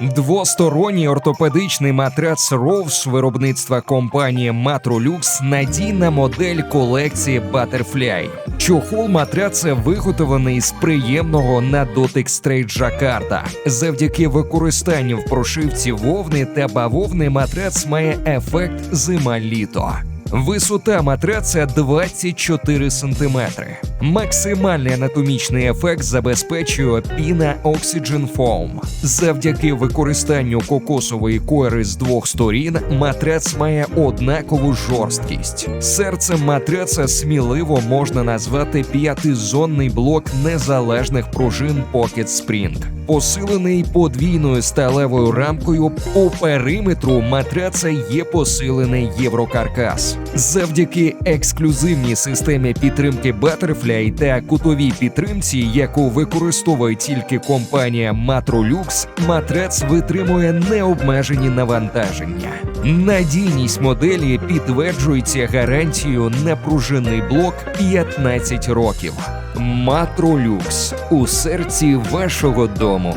Двосторонній ортопедичний матрац Роуз виробництва компанії Matrolux – надійна модель колекції Butterfly. Чохол матраца виготовлений з приємного на дотик стрейт жакарда. Завдяки використанню в прошивці вовни та бавовни матрац має ефект зима-літо. Висота матраца 24 см. Максимальний анатомічний ефект забезпечує піна Oxygen Foam. Завдяки використанню кокосової койри з двох сторін матрац має однакову жорсткість. Серцем матраца сміливо можна назвати п'ятизонний блок незалежних пружин Pocket Spring. Посилений подвійною сталевою рамкою по периметру матраца є посилений єврокаркас. Завдяки ексклюзивній системі підтримки Butterfly та кутовій підтримці, яку використовує тільки компанія Matrolux, матрац витримує необмежені навантаження. Надійність моделі підтверджується гарантією на пружинний блок 15 років. Матролюкс у серці вашого дому.